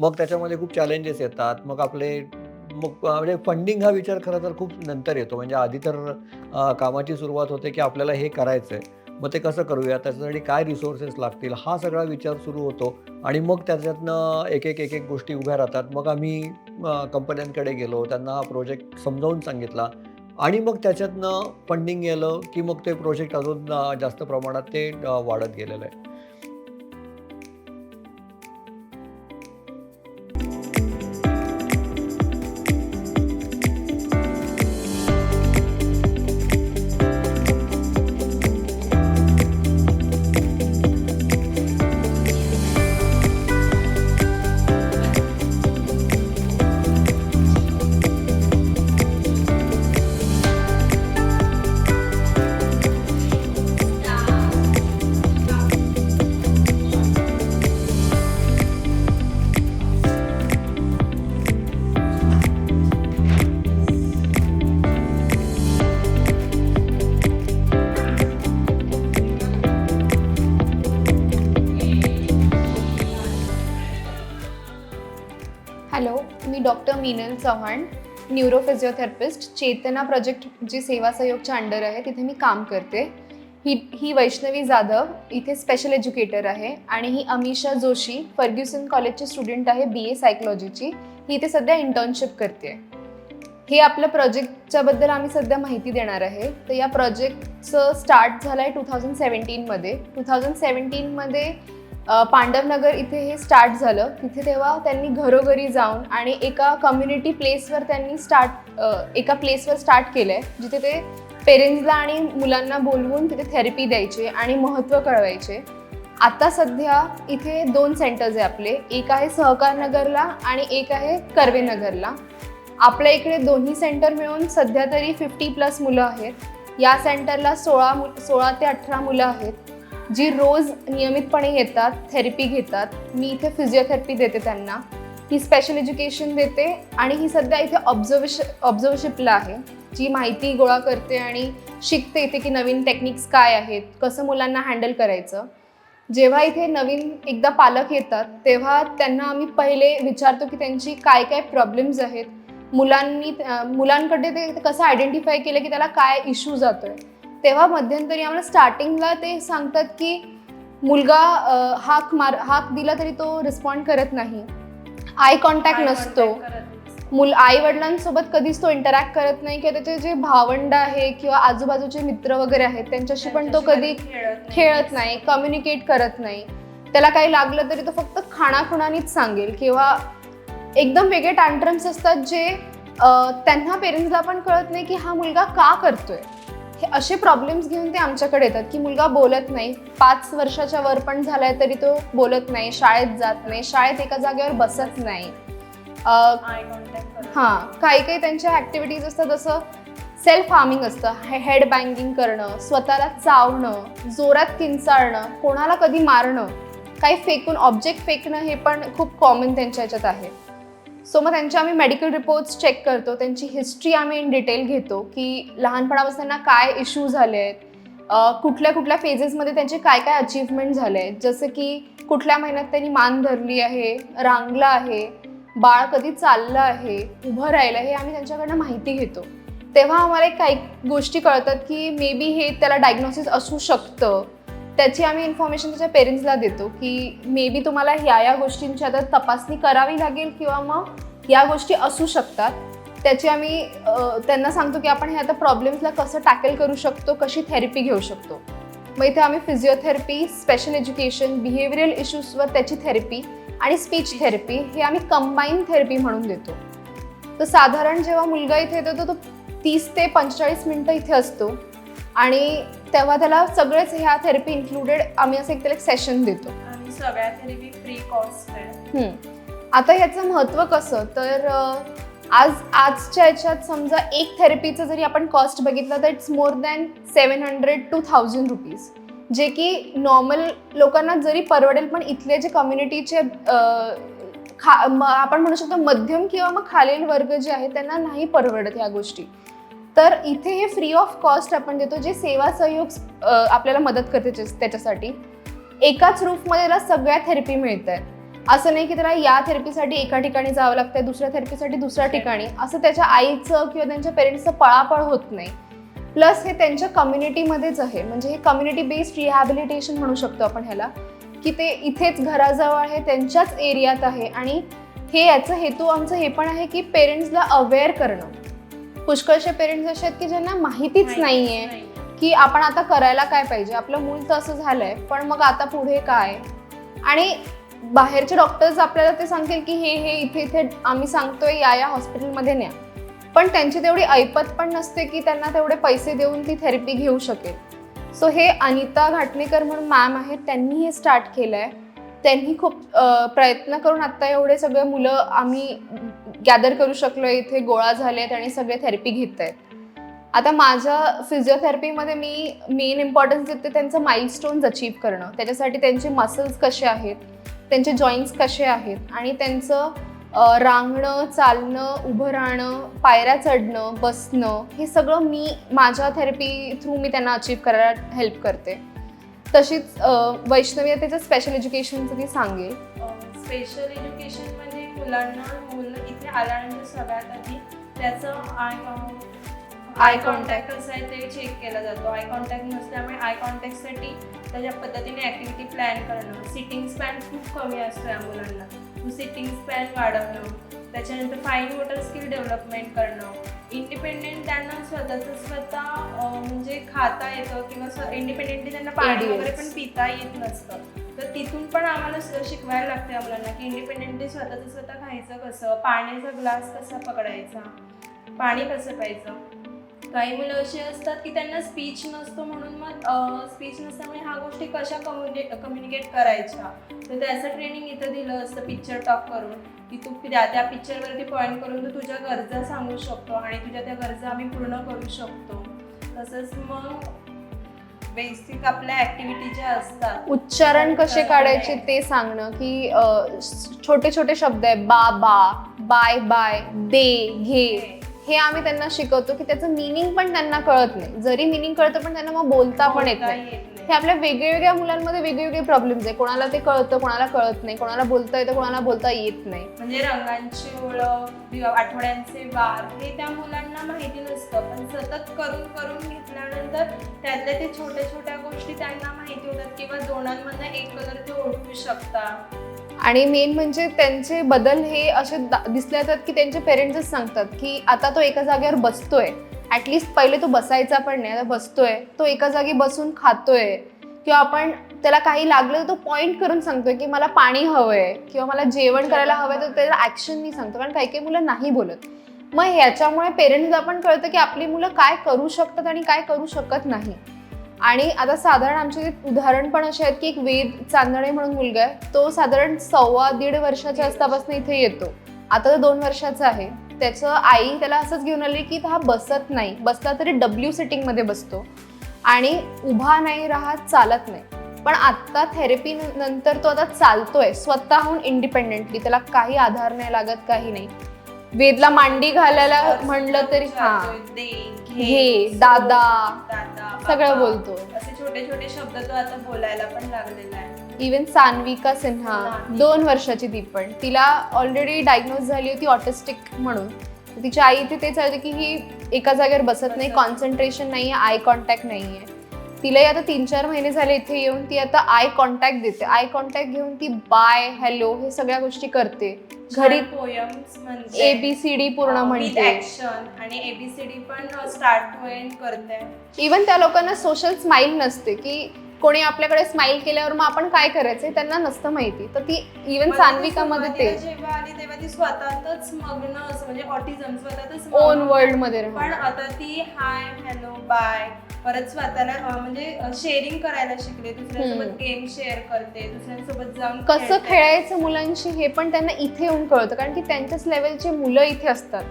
मग त्याच्यामध्ये खूप चॅलेंजेस येतात. मग आपले मग म्हणजे फंडिंग हा विचार खरं तर खूप नंतर येतो. म्हणजे आधी तर कामाची सुरुवात होते की आपल्याला हे करायचं आहे मग ते कसं करूया? त्याच्यासाठी काय रिसोर्सेस लागतील? हा सगळा विचार सुरू होतो. आणि मग त्याच्यातनं एक एक एक एक गोष्टी उभ्या राहतात. मग आम्ही कंपन्यांकडे गेलो. त्यांना हा प्रोजेक्ट समजावून सांगितला. आणि मग त्याच्यातनं फंडिंग गेलं की मग ते प्रोजेक्ट अजून जास्त प्रमाणात ते वाढत गेलेलं आहे. मी doctor Meenal Chavan neurophysiotherapist Chetana project जी सेवा सहयोगच्या अंडर आहे तिथे मी काम करते. ही ही वैष्णवी जाधव इथे स्पेशल एज्युकेटर आहे आणि ही अमिषा जोशी फर्ग्युसन कॉलेजची स्टुडंट आहे बी ए सायकोलॉजीची ही इथे सध्या इंटर्नशिप करते. हे आपल्या प्रोजेक्टच्याबद्दल आम्ही सध्या माहिती देणार आहे. तर या प्रोजेक्टचं स्टार्ट झालं आहे टू थाउजंड सेवन्टीनमध्ये टू थाउजंड सेवन्टीनमध्ये पांडवनगर इथे हे स्टार्ट झालं. तिथे तेव्हा त्यांनी घरोघरी जाऊन आणि एका कम्युनिटी प्लेसवर त्यांनी स्टार्ट एका प्लेसवर स्टार्ट केलं आहे जिथे ते पेरेंट्सला आणि मुलांना बोलवून तिथे थेरपी द्यायचे आणि महत्त्व कळवायचे. आता सध्या इथे दोन सेंटर्स आहे आपले. एक आहे सहकार नगरला आणि एक आहे कर्वेनगरला आपल्या इकडे दोन्ही सेंटर मिळून सध्या तरी फिफ्टी प्लस मुलं आहेत. या सेंटरला सोळा मु सोळा ते अठरा मुलं आहेत. जी रोज नियमितपणे येतात थेरपी घेतात मी इथे फिजिओथेरपी देते त्यांना. ही स्पेशल एज्युकेशन देते आणि ही सध्या इथे ऑब्झर्वेश ऑब्झर्वशिपला आहे. जी माहिती गोळा करते आणि शिकते इथे की नवीन टेक्निक्स काय आहेत कसं मुलांना हँडल करायचं. जेव्हा इथे नवीन एकदा पालक येतात तेव्हा त्यांना आम्ही पहिले विचारतो की त्यांची काय काय प्रॉब्लेम्स आहेत. मुलांनी मुलांकडे ते कसं आयडेंटिफाय केलं की त्याला काय इश्यू जातो आहे तेव्हा मध्यंतरी आम्हाला स्टार्टिंगला ते सांगतात की मुलगा हाक मार हाक दिला तरी तो रिस्पॉन्ड करत नाही. आय कॉन्टॅक्ट नसतो. मुल आई वडिलांसोबत कधीच तो इंटरॅक्ट करत नाही किंवा त्याचे जे भावंड आहे किंवा आजूबाजूचे मित्र वगैरे आहेत त्यांच्याशी पण तो कधी खेळत नाही. कम्युनिकेट करत नाही. त्याला काही लागलं तरी तो फक्त खाणाखुणानीच सांगेल किंवा एकदम वेगळे टँट्रम्स असतात जे त्यांना पेरेंट्सला पण कळत नाही की हा मुलगा का करतोय. हे असे प्रॉब्लेम्स घेऊन ते आमच्याकडे येतात की मुलगा बोलत नाही. पाच वर्षाच्या वर पण झालाय तरी तो बोलत नाही शाळेत जात नाही शाळेत एका जागेवर बसत नाही. हां काही काही त्यांच्या ॲक्टिव्हिटीज असतात जसं सेल्फ हार्मिंग असतं हेड बँगिंग करणं स्वतःला चावणं जोरात किंचाळणं कोणाला कधी मारणं काही फेकून ऑब्जेक्ट फेकणं हे पण खूप कॉमन त्यांच्या ह्याच्यात आहे. सो मग त्यांचे आम्ही मेडिकल रिपोर्ट्स चेक करतो. त्यांची हिस्ट्री आम्ही इन डिटेल घेतो की लहानपणापासून त्यांना काय इश्यू झाले आहेत. कुठल्या कुठल्या फेजेसमध्ये त्यांचे काय काय अचीवमेंट झाले आहेत. जसं की कुठल्या महिन्यात त्यांनी मान धरली आहे रांगला आहे बाळ कधी चाललं आहे उभं राहिलं हे आम्ही त्यांच्याकडनं माहिती घेतो. तेव्हा आम्हाला एक काही गोष्टी कळतात की मे बी हे त्याला डायग्नोसिस असू शकतं. त्याची आम्ही इन्फॉर्मेशन त्याच्या पेरेंट्सला देतो की मे बी तुम्हाला ह्या या गोष्टींची आता तपासणी करावी लागेल किंवा मग या गोष्टी असू शकतात. त्याची आम्ही त्यांना सांगतो की आपण हे आता प्रॉब्लेम्सला कसं टॅकल करू शकतो कशी थेरपी घेऊ शकतो. मग इथे आम्ही फिजिओथेरपी स्पेशल एज्युकेशन बिहेवियरल इश्यूजवर त्याची थेरपी आणि स्पीच थेरपी हे आम्ही कंबाईन थेरपी म्हणून देतो. तर साधारण जेव्हा मुलगा इथे येतो तर तो तीस ते पंचेचाळीस मिनटं इथे असतो. आणि तेव्हा त्याला सगळेच ह्या थेरपी इन्क्लुडेड आम्ही असं एक त्याला एक सेशन देतो. आणि सगळ्या थेरपी फ्री कॉस्ट आहे हम्म. आता ह्याचं महत्त्व कसं? तर अं, आज आजच्या ह्याच्यात समजा एक थेरपीचं जरी आपण कॉस्ट बघितलं तर it's more than seven hundred to thousand rupees जे की नॉर्मल लोकांना जरी परवडेल पण इथले जे कम्युनिटीचे खा म- आपण म्हणू शकतो मध्यम किंवा मग खालील वर्ग जे आहे त्यांना नाही परवडत ह्या गोष्टी. तर इथे हे फ्री ऑफ कॉस्ट आपण देतो जे सेवा सहयोग आपल्याला मदत करते त्याच्या- त्याच्यासाठी. एकाच रूफमध्ये त्याला सगळ्या थेरपी मिळत आहेत असं नाही की त्याला या थेरपीसाठी एका ठिकाणी जावं लागतं दुसऱ्या थेरपीसाठी दुसऱ्या ठिकाणी. असं त्याच्या आईचं किंवा त्यांच्या पेरेंट्सचं पळापळ होत नाही. प्लस हे त्यांच्या कम्युनिटीमध्येच आहे. म्हणजे हे कम्युनिटी बेस्ड रिहॅबिलिटेशन म्हणू शकतो आपण ह्याला की ते इथेच घराजवळ आहे त्यांच्याच एरियात आहे. आणि हे याचं हेतू आमचं हे पण आहे की पेरेंट्सला अवेअर करणं. पुष्कळशे पेरेंट्स असे आहेत की ज्यांना माहितीच नाही आहे की आपण आता करायला काय पाहिजे. आपलं मूल तर असं झालंय पण मग आता पुढे काय? आणि बाहेरचे डॉक्टर्स आपल्याला ते सांगतील की हे हे इथे इथे आम्ही सांगतोय या या हॉस्पिटलमध्ये न्या. पण त्यांची तेवढी ऐपत पण नसते की त्यांना तेवढे पैसे देऊन ती थेरपी घेऊ शकेल. सो हे अनिता घाटणेकर म्हणून मॅम आहेत त्यांनी हे स्टार्ट केलं आहे त्यांनी खूप प्रयत्न करून आत्ता एवढे सगळे मुलं आम्ही गॅदर करू शकलो इथे गोळा झाले आहेत आणि सगळे थेरपी घेत आहेत आता माझ्या फिजिओथेरपीमध्ये मी मेन इम्पॉर्टन्स देते त्यांचं माइलस्टोन्स अचीव करणं. त्याच्यासाठी त्यांचे मसल्स कसे आहेत त्यांचे जॉईंट्स कसे आहेत आणि त्यांचं रांगणं चालणं उभं राहणं पायऱ्या चढणं बसणं हे सगळं मी माझ्या थेरपी थ्रू मी त्यांना अचीव करायला हेल्प करते. तशीच वैष्णवी आहे त्याचं स्पेशल एज्युकेशनचं ती सांगेल स्पेशल एज्युकेशन म्हणजे मुलांना मुलं इथे आल्यानंतर सगळ्यात आधी त्याचं आय कॉन्टॅक्ट कसं आहे ते चेक केला जातो. आय कॉन्टॅक्ट नसल्यामुळे आय कॉन्टॅक्टसाठी त्याच्या पद्धतीने ॲक्टिव्हिटी प्लॅन करणं. सिटिंग स्पॅन खूप कमी असतो या मुलांना. सिटिंग स्पॅन वाढवणं. त्याच्यानंतर फाईन मोटर स्किल डेव्हलपमेंट करणं. इंडिपेंडेंट त्यांना स्वतःचं स्वतः म्हणजे खाता येतं किंवा इंडिपेंडेंटली त्यांना पाणी. वगैरे पण पिता येत नसतं. तर तिथून पण आम्हाला शिकवायला लागतं या मुलांना की इंडिपेंडेंटली स्वतःचं स्वतः खायचं कसं? पाण्याचा ग्लास कसा पकडायचा? पाणी कसं प्यायचं? काही मुलं अशी असतात की त्यांना स्पीच नसतो म्हणून मग स्पीच नसल्यामुळे ह्या गोष्टी कशा कम्युनिकेट कम्युनिकेट करायच्या? तर त्याचं ट्रेनिंग इथं दिलं असतं पिक्चर टॉक करून की तू त्या त्या पिक्चरवरती पॉईंट करून तू तुझ्या गरजा सांगू शकतो आणि तुझ्या त्या गरजा आम्ही पूर्ण करू शकतो. तसंच मग बेसिक आपल्या ॲक्टिव्हिटी ज्या असतात उच्चारण कसे काढायचे ते सांगणं की छोटे छोटे शब्द आहे बाबा बाय बाय दे घे. हे आम्ही त्यांना शिकवतो की त्याचं मिनिंग पण त्यांना कळत नाही. जरी मिनिंग कळतं पण त्यांना मग बोलता पण येत नाही. हे आपल्या वेगवेगळ्या मुलांमध्ये वेगवेगळे प्रॉब्लेम्स आहे. कोणाला ते कळतं कोणाला कळत नाही. कोणाला बोलता येतं कोणाला बोलता येत नाही. म्हणजे रंगांची ओळख आठवड्यांचे वार हे त्या मुलांना माहिती नसतं. पण सतत करून करून घेतल्यानंतर त्यातल्या ते छोट्या छोट्या गोष्टी त्यांना माहिती होतात किंवा दोनांमधनं एक कलर ते ओळखू शकतात आणि मेन म्हणजे त्यांचे बदल हे असे दिसले जातात की त्यांचे पेरेंट्सच सांगतात की आता तो एका जागेवर बसतोय. ॲटलिस्ट पहिले तो बसायचा पण नाही आता बसतोय. तो एका जागी बसून खातोय. किंवा आपण त्याला काही लागलं तर तो पॉईंट करून सांगतोय की मला पाणी हवंय किंवा मला जेवण करायला हवंय तर त्याला ॲक्शननी सांगतो कारण काही काही मुलं नाही बोलत. मग ह्याच्यामुळे पेरेंट्स आपण कळतं की आपली मुलं काय करू शकतात आणि काय करू शकत नाही. आणि आता साधारण आमचे उदाहरण पण असे आहेत की एक वेद चांदणे म्हणून मुलगा आहे तो साधारण सव्वा दीड वर्षाच्या असतापासून इथे येतो. आता तो दोन वर्षाचा आहे. त्याचं आई त्याला असंच घेऊन आली की हा बसत नाही. बसला तरी डब्ल्यू सिटिंगमध्ये बसतो. आणि उभा नाही राहत चालत नाही. पण आत्ता थेरपी नंतर तो आता चालतोय. स्वतःहून इंडिपेंडेंटली त्याला काही आधार नाही लागत काही नाही. वेदला मांडी घालायला म्हणलं तरी हा. घे, दादा, सगळं. बोलतो. असे छोटे छोटे शब्द तो आता बोलायला पण लागलेला आहे. इवन सान्विका सिन्हा. दोन वर्षाची ती पण. तिला ऑलरेडी डायग्नोज झाली होती ऑटिस्टिक म्हणून. तिची आई इथे तेच आहे की ही एका जागेवर बसत नाही. कॉन्सन्ट्रेशन नाही आहे आय कॉन्टॅक्ट नाही आहे तिलाही आता तीन चार महिने झाले इथे येऊन ती आता आय कॉन्टॅक्ट देते. आय कॉन्टॅक्ट घेऊन ती बाय हॅलो हे सगळ्या गोष्टी करते. घरी पोयम्स म्हणजे ए बी सी डी पूर्ण म्हणते. ऍक्शन आणि एबीसीडी पण स्टार्ट एंड करते. इवन त्या लोकांना सोशल स्माईल नसते की कोणी आपल्याकडे स्माईल केल्यावर मग आपण काय करायचं त्यांना नसतं माहिती. तर ती इवन मला ती. जेव्हा आली तेव्हा ती स्वतःतच मग्न असं म्हणजे ऑटिझम स्वतःतच ओन. वर्ल्डमध्ये पण आता ती हाय हॅलो बाय परत स्वतःला म्हणजे शेअरिंग करायला शिकले दुसऱ्यांसोबत. गेम शेअर करते दुसऱ्यांसोबत जाऊन कसं. खेळायचं मुलांशी हे पण त्यांना इथे येऊन कळतं कारण की त्यांच्याच लेवलची मुलं इथे असतात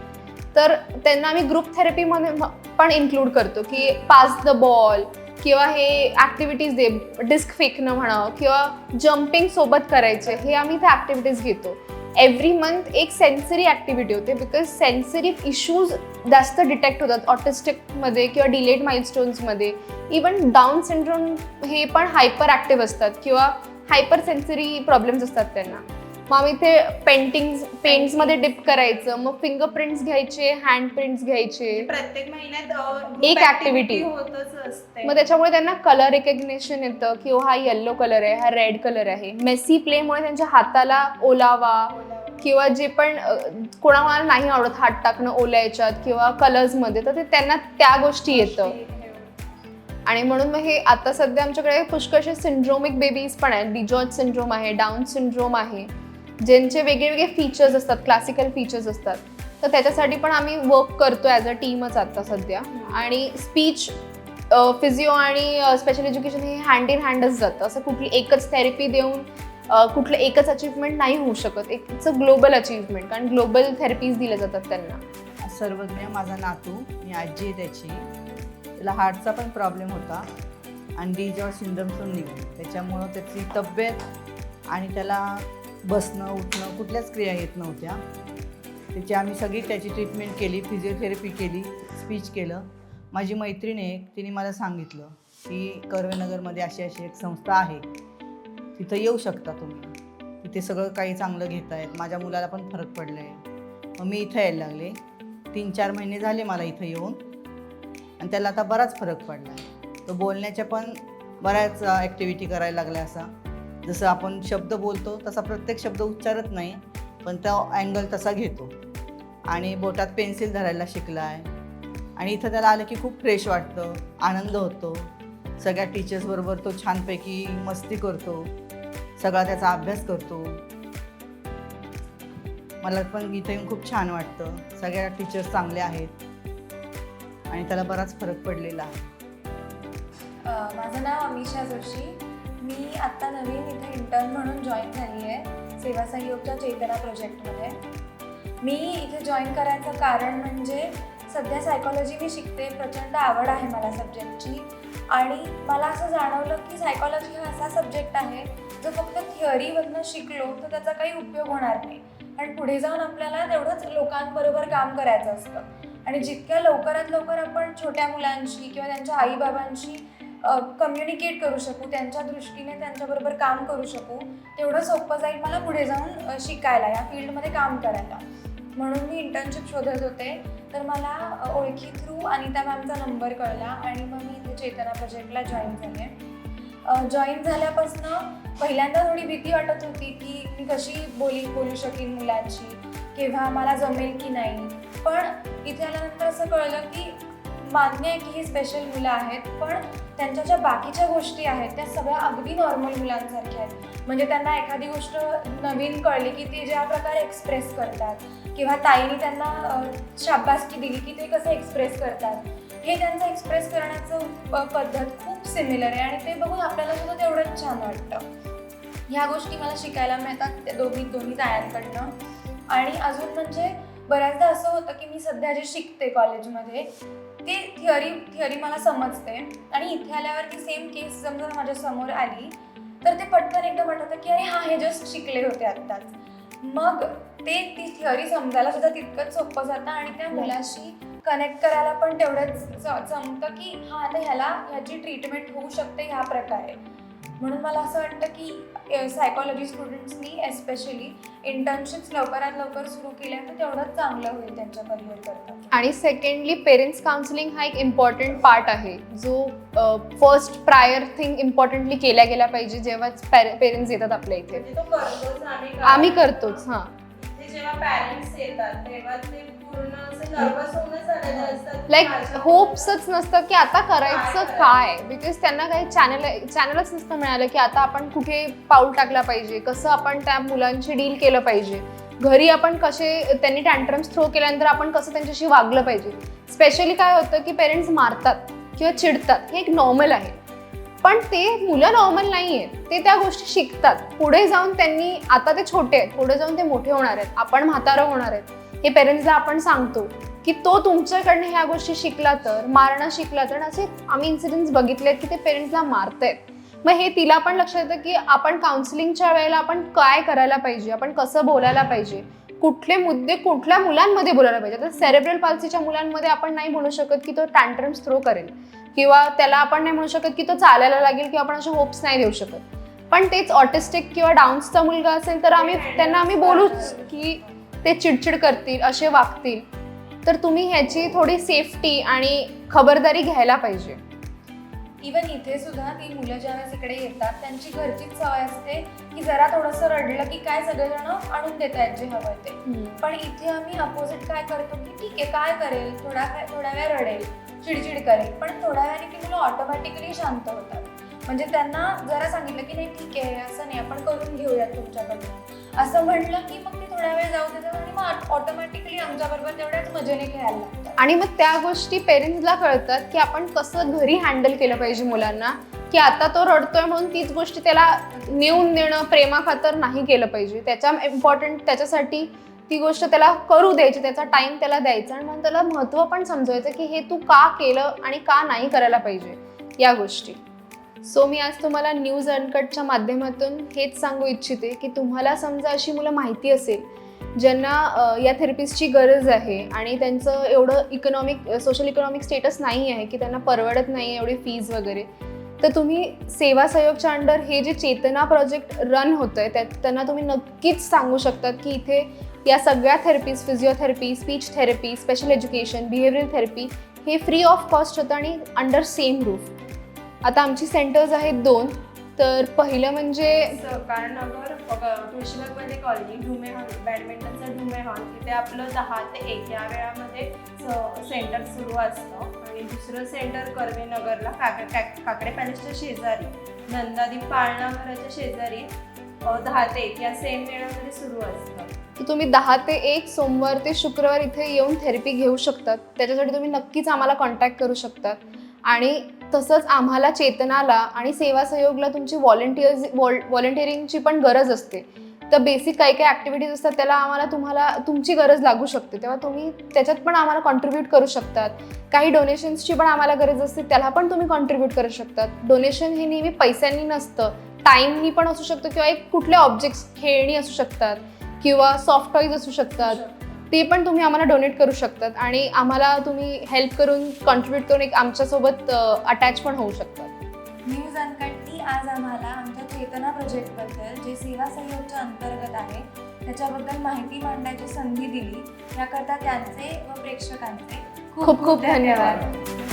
तर त्यांना आम्ही ग्रुप थेरपीमध्ये पण इन्क्लूड करतो की पास द बॉल किंवा हे ॲक्टिव्हिटीज दे डिस्क फेकणं म्हणा किंवा जम्पिंग सोबत करायचे हे आम्ही इथे ॲक्टिव्हिटीज घेतो एव्हरी मंथ एक सेन्सरी ॲक्टिव्हिटी होते बिकॉज सेन्सरी इश्यूज जास्त डिटेक्ट होतात ऑटिस्टिकमध्ये किंवा डिलेड माइलस्टोन्समध्ये इवन डाऊन सिंड्रोम हे पण हायपर ॲक्टिव्ह असतात किंवा हायपर सेन्सरी प्रॉब्लेम्स असतात त्यांना. मग आम्ही ते पेंटिंग पेंट्समध्ये डिप करायचं. मग फिंगरप्रिंट्स घ्यायचे हँड प्रिंट्स घ्यायचे प्रत्येक महिन्यात एक होतच असते. मग त्याच्यामुळे त्यांना कलर रेकग्नेशन येतं की हो, येल्लो कलर आहे हा रेड कलर आहे. मेसी प्लेमुळे त्यांच्या हाताला ओलावा किंवा जे पण अ, कोणाकोणाला नाही आवडत हात टाकणं ओल्या याच्यात किंवा कलर्समध्ये तर ते त्यांना त्या गोष्टी येतं. आणि म्हणून मग हे आता सध्या आमच्याकडे पुष्कळसे सिंड्रोमिक बेबीज पण आहेत. डिजॉर्ज सिंड्रोम आहे डाऊन सिंड्रोम आहे. ज्यांचे वेगवेगळे फीचर्स असतात क्लासिकल फीचर्स असतात तर त्याच्यासाठी पण आम्ही वर्क करतो ॲज अ टीमच आता सध्या. आणि स्पीच फिजिओ आणि स्पेशल एज्युकेशन हे हँड इन हँडच जातं. असं कुठली एकच थेरपी देऊन कुठलं एकच अचीवमेंट नाही होऊ शकत. एक इट्स अ ग्लोबल अचीवमेंट कारण ग्लोबल थेरपीज दिल्या जातात त्यांना. सर्वज्ञ माझा नातू मी आजी आहे त्याची. तिला हार्टचा पण प्रॉब्लेम होता. आणि डिजॉर्ज सिंड्रमसून निघाली त्याच्यामुळं त्याची तब्येत आणि त्याला बसणं उठणं कुठल्याच क्रिया येत नव्हत्या. त्याची आम्ही सगळी त्याची ट्रीटमेंट केली फिजिओथेरपी केली स्पीच केलं. माझी मैत्रीण एक तिने मला सांगितलं की कर्वेनगरमध्ये अशी अशी एक संस्था आहे. तिथं येऊ शकता तुम्ही. तिथे सगळं काही चांगलं घेत आहेत माझ्या मुलाला पण फरक पडला आहे मग मी इथं यायला लागले. तीन चार महिने झाले मला इथं येऊन. आणि त्याला आता बराच फरक पडला आहे तो बोलण्याच्या पण बऱ्याच ॲक्टिव्हिटी करायला लागल्या असा. जसं आपण शब्द बोलतो तसा प्रत्येक शब्द उच्चारत नाही पण तो अँगल तसा घेतो. आणि बोटात पेन्सिल धरायला शिकला आहे आणि इथं त्याला आलं की खूप फ्रेश वाटतं आनंद होतो. सगळ्या टीचर्सबरोबर तो छानपैकी मस्ती करतो. सगळा त्याचा अभ्यास करतो. मला पण इथे येऊन खूप छान वाटतं. सगळ्या टीचर्स चांगल्या आहेत. आणि त्याला बराच फरक पडलेला आहे. माझं नाव अमिषा जोशी. मी आत्ता नवीन इथे इंटर्न म्हणून जॉईन झाली आहे सेवा सहयोगच्या चेतना प्रोजेक्टमध्ये मी इथे जॉईन करायचं कारण म्हणजे सध्या सायकॉलॉजी मी शिकते प्रचंड आवड आहे मला सब्जेक्टची आणि मला असं जाणवलं की सायकॉलॉजी हा असा सब्जेक्ट आहे जो फक्त थिअरीवरनं शिकलो तर त्याचा काही उपयोग होणार नाही. कारण पुढे जाऊन आपल्याला तेवढंच लोकांबरोबर काम करायचं असतं. आणि जितक्या लवकरात लवकर आपण छोट्या मुलांशी किंवा त्यांच्या आईबाबांशी कम्युनिकेट करू शकू त्यांच्या दृष्टीने त्यांच्याबरोबर काम करू शकू. तेवढं सोपं जाईल मला पुढे जाऊन शिकायला या फील्डमध्ये काम करायला. म्हणून मी इंटर्नशिप शोधत होते. तर मला ओळखी थ्रू अनिता मॅमचा नंबर कळला आणि मग मी इथे चेतना प्रोजेक्टला जॉईन झाले. जॉईन झाल्यापासनं पहिल्यांदा थोडी भीती वाटत होती की मी कशी बोली बोलू शकेन मुलांशी किंवा मला जमेल की नाही. पण इथे आल्यानंतर असं कळलं की मान्य आहे की ही स्पेशल मुलं आहेत पण त्यांच्या ज्या बाकीच्या गोष्टी आहेत त्या सगळ्या अगदी नॉर्मल मुलांसारख्या आहेत. म्हणजे त्यांना एखादी गोष्ट नवीन कळली की ते ज्या प्रकारे एक्सप्रेस करतात किंवा ताईने त्यांना शाबासकी दिली की ते कसं एक्सप्रेस करतात. हे त्यांचं एक्सप्रेस करण्याचं पद्धत खूप सिमिलर आहे आणि ते बघून आपल्याला सुद्धा तेवढंच छान वाटतं. ह्या गोष्टी मला शिकायला मिळतात त्या दोन्ही दोन्ही तायांकडनं. आणि अजून म्हणजे बऱ्याचदा असं होतं की मी सध्या जे शिकते कॉलेजमध्ये ते थिअरी थिअरी मला समजते. आणि इथे आल्यावर ती सेम केस समजा माझ्यासमोर आली. तर ते पटकन एकदम आठवतं की अरे हा हे जस्ट शिकले होते आत्ताच. मग ते ती थिअरी समजायला सुद्धा तितकंच सोपं जातं आणि त्या मुलाशी कनेक्ट करायला पण तेवढंच जमतं की हा आता ह्याला ह्याची ट्रीटमेंट होऊ शकते ह्या प्रकारे. म्हणून मला असं वाटतं की सायकॉलॉजी स्टुडंट्सनी एस्पेशली इंटर्नशिप्स लवकरात लवकर सुरू केल्या तर तेवढंच चांगलं होईल त्यांच्या करिअर करता. आणि सेकंडली पेरेंट्स काउन्सिलिंग हा एक इम्पॉर्टंट पार्ट आहे. जो फर्स्ट प्रायर थिंग इम्पॉर्टंटली केल्या गेला पाहिजे जेव्हाच पेरेंट्स येतात आपल्या इथे. म्हणजे आम्ही करतोच हां. जेव्हा पॅरेंट्स येतात तेव्हा ते लाईक होप्सच नसतं की आता करायचं काय काय? बिकॉज त्यांना काही चॅनल चॅनलच नसतं मिळालं की आता आपण कुठे पाऊल टाकला पाहिजे कसं आपण त्या मुलांशी डील केलं पाहिजे? घरी आपण कसे त्यांनी टँट्रम्स थ्रो केल्यानंतर आपण कसं त्यांच्याशी वागलं पाहिजे? स्पेशली काय होतं की पेरेंट्स मारतात किंवा चिडतात हे एक नॉर्मल आहे. पण ते मुलं नॉर्मल नाही आहेत ते त्या गोष्टी शिकतात. पुढे जाऊन त्यांनी आता ते छोटे आहेत पुढे जाऊन ते मोठे होणार आहेत. आपण म्हातारं होणार आहेत. हे पेरेंट्सला आपण सांगतो की तो तुमच्याकडनं ह्या गोष्टी शिकला तर मारणं शिकला तर असे आम्ही इन्सिडेंट्स आहेत की ते पेरेंट्सला मारतायत. मग हे तिला पण लक्षात येतं की आपण काउन्सिलिंगच्या वेळेला आपण काय करायला पाहिजे आपण कसं बोलायला पाहिजे कुठले मुद्दे कुठल्या मुलांमध्ये बोलायला पाहिजे. तर सेरेब्रल पाल्सीच्या मुलांमध्ये आपण नाही म्हणू शकत की तो टँट्रम्स थ्रो करेल किंवा त्याला आपण नाही म्हणू शकत की तो चालायला लागेल किंवा आपण असे होप्स नाही देऊ शकत. पण तेच ऑटिस्टिक किंवा डाऊन्सचा मुलगा असेल तर आम्ही त्यांना आम्ही बोलूच की ते चिडचिड करतील असे वागतील तर तुम्ही ह्याची थोडी सेफ्टी आणि खबरदारी घ्यायला पाहिजे. इवन इथे सुद्धा ती मुलं ज्यावेळेस इकडे येतात त्यांची घरचीच सवय असते की जरा थोडंसं रडलं की काय सगळेजण आणून देत आहेत जे हवं ते. पण इथे आम्ही अपोजिट काय करतो की ठीक आहे काय करेल थोडा थोड्या वेळ रडेल चिडचिड करेल पण थोड्या वेळाने ती मुलं ऑटोमॅटिकली शांत होतात. म्हणजे त्यांना जरा सांगितलं की नाही ठीक आहे असं नाही आपण करून घेऊयात तुमच्याकडून. असं म्हणलं की मग ते आणि मग ऑटोमॅटिकली आमच्याबरोबर तेवढ्याच मजेने खेळायला लागतात. आणि मग त्या गोष्टी पेरेंट्सला कळतात की आपण कसं घरी हँडल केलं पाहिजे मुलांना की आता तो रडतोय म्हणून तीच गोष्टी त्याला नेऊन देणं प्रेमाखातर नाही केलं पाहिजे. त्याच्या इम्पॉर्टंट त्याच्यासाठी ती गोष्ट त्याला करू द्यायची त्याचा टाइम त्याला द्यायचा आणि म्हणून त्याला महत्त्व पण समजवायचं की हे तू का केलं आणि का नाही करायला पाहिजे या गोष्टी. सो मी आज तुम्हाला न्यूज अनकटच्या माध्यमातून हेच सांगू इच्छिते की तुम्हाला समजा अशी मुलं माहिती असेल ज्यांना या थेरपिस्टची गरज आहे आणि त्यांचं एवढं इकॉनॉमिक सोशल इकॉनॉमिक स्टेटस नाही आहे की त्यांना परवडत नाही एवढी फीज वगैरे तर तुम्ही सेवा सहयोगच्या अंडर हे जे चेतना प्रोजेक्ट रन होतं आहे त्यात त्यांना तुम्ही नक्कीच सांगू शकतात की इथे या सगळ्या therapies physiotherapy speech therapy special education behaviour therapy हे फ्री ऑफ कॉस्ट होतं आणि अंडर सेम रूफ आता आमची सेंटर्स आहेत दोन तर पहिलं म्हणजे सहकार नगर तुळशीबागमध्ये कॉलनी ढुमे हॉल बॅडमिंटनचा ढुमे हॉल तिथे आपलं दहा ते एक या वेळामध्ये सेंटर सुरू असतं. आणि दुसरं सेंटर कर्वे नगरला काकडे काक- काकडे पॅलेसच्या शेजारी नंदादीप पाळणा घराच्या शेजारी दहा ते एक या सेम वेळामध्ये सुरू असतं. तुम्ही दहा ते एक सोमवार ते शुक्रवार इथे येऊन थेरपी घेऊ शकतात. त्याच्यासाठी तुम्ही नक्कीच आम्हाला कॉन्टॅक्ट करू शकतात. आणि तसंच आम्हाला चेतनाला आणि सेवा सहयोगला तुमची व्हॉलेंटियर्स व्हॉलेंटिअरिंगची पण गरज असते. तर बेसिक काही काही ॲक्टिव्हिटीज असतात त्याला आम्हाला तुम्हाला तुमची गरज लागू शकते. तेव्हा तुम्ही त्याच्यात पण आम्हाला कॉन्ट्रीब्यूट करू शकतात. काही डोनेशन्सची पण आम्हाला गरज असते त्याला पण तुम्ही कॉन्ट्रीब्यूट करू शकतात. डोनेशन हे नेहमी पैशांनी नसतं टाईमनी पण असू शकतं किंवा एक कुठले ऑब्जेक्ट्स खेळणी असू शकतात किंवा सॉफ्ट टॉईज असू शकतात. ते पण तुम्ही आम्हाला डोनेट करू शकतात आणि आम्हाला तुम्ही हेल्प करून कॉन्ट्रीब्यूट करून एक आमच्यासोबत अटॅच पण होऊ शकतात. न्यूज अनकटनी आज आम्हाला आमच्या चेतना प्रोजेक्टबद्दल जे सेवा सहयोगच्या अंतर्गत आहे त्याच्याबद्दल माहिती मांडण्याची संधी दिली. याकरता त्यांचे व प्रेक्षकांचे खूप खूप धन्यवाद.